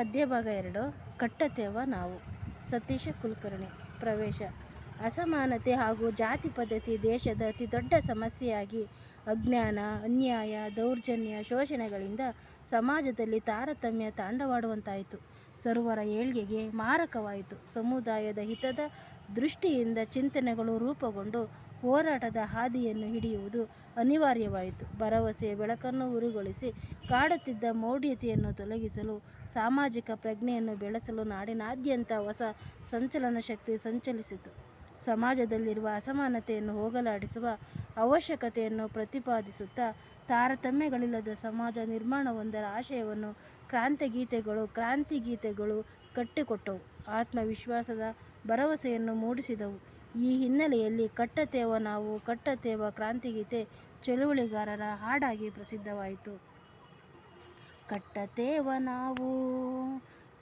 ಪದ್ಯಭಾಗ ಎರಡು, ಕಟ್ಟತೇವ ನಾವು. ಸತೀಶ ಕುಲಕರ್ಣಿ, ಪ್ರವೇಶ. ಅಸಮಾನತೆ ಹಾಗೂ ಜಾತಿ ಪದ್ಧತಿ ದೇಶದ ಅತಿ ದೊಡ್ಡ ಸಮಸ್ಯೆಯಾಗಿ ಅಜ್ಞಾನ, ಅನ್ಯಾಯ, ದೌರ್ಜನ್ಯ, ಶೋಷಣೆಗಳಿಂದ ಸಮಾಜದಲ್ಲಿ ತಾರತಮ್ಯ ತಾಂಡವಾಡುವಂತಾಯಿತು. ಸರ್ವರ ಏಳ್ಗೆಗೆ ಮಾರಕವಾಯಿತು. ಸಮುದಾಯದ ಹಿತದ ದೃಷ್ಟಿಯಿಂದ ಚಿಂತನೆಗಳು ರೂಪುಗೊಂಡು ಹೋರಾಟದ ಹಾದಿಯನ್ನು ಹಿಡಿಯುವುದು ಅನಿವಾರ್ಯವಾಯಿತು. ಭರವಸೆಯ ಬೆಳಕನ್ನು ಉರುಗೊಳಿಸಿ ಕಾಡುತ್ತಿದ್ದ ಮೌಢ್ಯತೆಯನ್ನು ತೊಲಗಿಸಲು, ಸಾಮಾಜಿಕ ಪ್ರಜ್ಞೆಯನ್ನು ಬೆಳೆಸಲು ನಾಡಿನಾದ್ಯಂತ ಹೊಸ ಸಂಚಲನ ಶಕ್ತಿ ಸಂಚಲಿಸಿತು. ಸಮಾಜದಲ್ಲಿರುವ ಅಸಮಾನತೆಯನ್ನು ಹೋಗಲಾಡಿಸುವ ಅವಶ್ಯಕತೆಯನ್ನು ಪ್ರತಿಪಾದಿಸುತ್ತಾ ತಾರತಮ್ಯಗಳಿಲ್ಲದ ಸಮಾಜ ನಿರ್ಮಾಣವೊಂದರ ಆಶಯವನ್ನು ಕ್ರಾಂತಿಗೀತೆಗಳು ಕ್ರಾಂತಿಗೀತೆಗಳು ಕಟ್ಟಿಕೊಟ್ಟವು. ಆತ್ಮವಿಶ್ವಾಸದ ಭರವಸೆಯನ್ನು ಮೂಡಿಸಿದವು. ಈ ಹಿನ್ನೆಲೆಯಲ್ಲಿ ಕಟ್ಟತೇವ ನಾವು, ಕಟ್ಟತೇವ ಕ್ರಾಂತಿಗೀತೆ ಚಳುವಳಿಗಾರರ ಹಾಡಾಗಿ ಪ್ರಸಿದ್ಧವಾಯಿತು. ಕಟ್ಟತೇವ ನಾವು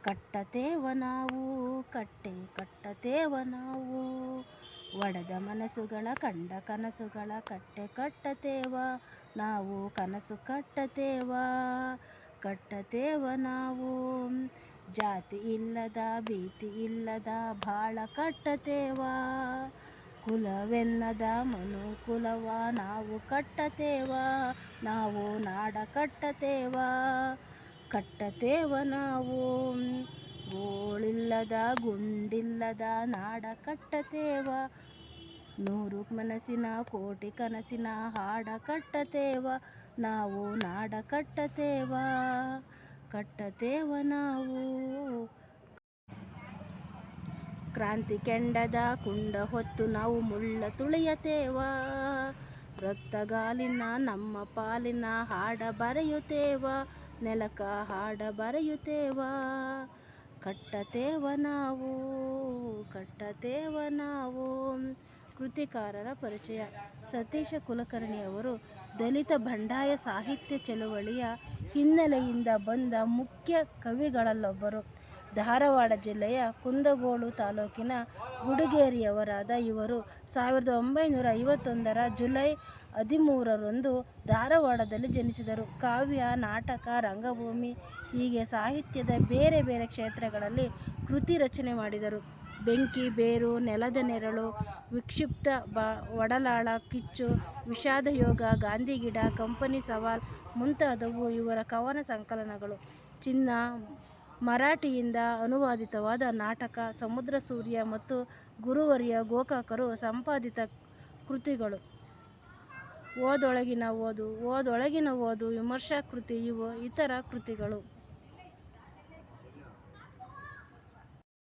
ಕಟ್ಟತೇವ ನಾವು, ಕಟ್ಟೆ ಕಟ್ಟತೇವ ನಾವು. ಒಡೆದ ಮನಸ್ಸುಗಳ ಕಂಡ ಕನಸುಗಳ ಕಟ್ಟೆ ಕಟ್ಟತೇವ, ನಾವು ಕನಸು ಕಟ್ಟತೇವ ಕಟ್ಟತೇವ ನಾವು. ಜಾತಿ ಇಲ್ಲದ, ಭೀತಿ ಇಲ್ಲದ ಬಾಳ ಕಟ್ಟತೇವ ಕುಲವೆನ್ನದ ಮನುಕುಲವ ನಾವು ಕಟ್ಟತೇವ, ನಾವು ನಾಡ ಕಟ್ಟತೇವ ಕಟ್ಟತೇವ ನಾವು. ಗೋಳಿಲ್ಲದ ಗುಂಡಿಲ್ಲದ ನಾಡ ಕಟ್ಟತೇವ. ನೂರು ಮನಸ್ಸಿನ ಕೋಟಿ ಕನಸಿನ ಹಾಡ ಕಟ್ಟತೇವ. ನಾವು ನಾಡ ಕಟ್ಟತೇವ. ಕಟ್ಟತೇವ ನಾವು. ಕ್ರಾಂತಿ ಕೆಂಡದ ಕುಂಡ ಹೊತ್ತು ನಾವು ಮುಳ್ಳ ತುಳಿಯತೇವ. ರಕ್ತಗಾಲಿನ ನಮ್ಮ ಪಾಲಿನ ಹಾಡ ಬರೆಯುತ್ತೇವ ನೆಲಕ ಹಾಡ ಬರೆಯುತ್ತೇವ ಕಟ್ಟತೇವ ನಾವು ಕಟ್ಟತೇವ ನಾವು. ಕೃತಿಕಾರರ ಪರಿಚಯ. ಸತೀಶ ಕುಲಕರ್ಣಿಯವರು ದಲಿತ ಬಂಡಾಯ ಸಾಹಿತ್ಯ ಚಳುವಳಿಯ ಹಿನ್ನೆಲೆಯಿಂದ ಬಂದ ಮುಖ್ಯ ಕವಿಗಳಲ್ಲೊಬ್ಬರು. ಧಾರವಾಡ ಜಿಲ್ಲೆಯ ಕುಂದಗೋಳು ತಾಲೂಕಿನ ಗುಡುಗೇರಿಯವರಾದ ಇವರು ಸಾವಿರದ ಒಂಬೈನೂರ ಐವತ್ತೊಂದರ ಜುಲೈ ಹದಿಮೂರರಂದು ಧಾರವಾಡದಲ್ಲಿ ಜನಿಸಿದರು. ಕಾವ್ಯ, ನಾಟಕ, ರಂಗಭೂಮಿ, ಹೀಗೆ ಸಾಹಿತ್ಯದ ಬೇರೆ ಬೇರೆ ಕ್ಷೇತ್ರಗಳಲ್ಲಿ ಕೃತಿ ರಚನೆ ಮಾಡಿದರು. ಬೆಂಕಿ, ಬೇರು, ನೆಲದ ನೆರಳು, ವಿಕ್ಷಿಪ್ತ ಬ, ಒಡಲಾಳ, ಕಿಚ್ಚು ಗಾಂಧಿ ಗಾಂಧಿಗಿಡ ಕಂಪನಿ ಸವಾಲ್ ಮುಂತಾದವು ಇವರ ಕವನ ಸಂಕಲನಗಳು. ಚಿನ್ನ, ಮರಾಠಿಯಿಂದ ಅನುವಾದಿತವಾದ ನಾಟಕ, ಸಮುದ್ರ ಸೂರ್ಯ ಮತ್ತು ಗುರುವರಿಯ ಗೋಕಾಕರು ಸಂಪಾದಿತ ಕೃತಿಗಳು. ಓದೊಳಗಿನ ಓದು ಓದೊಳಗಿನ ಓದು ವಿಮರ್ಶಾ ಕೃತಿ ಇವು ಇತರ ಕೃತಿಗಳು.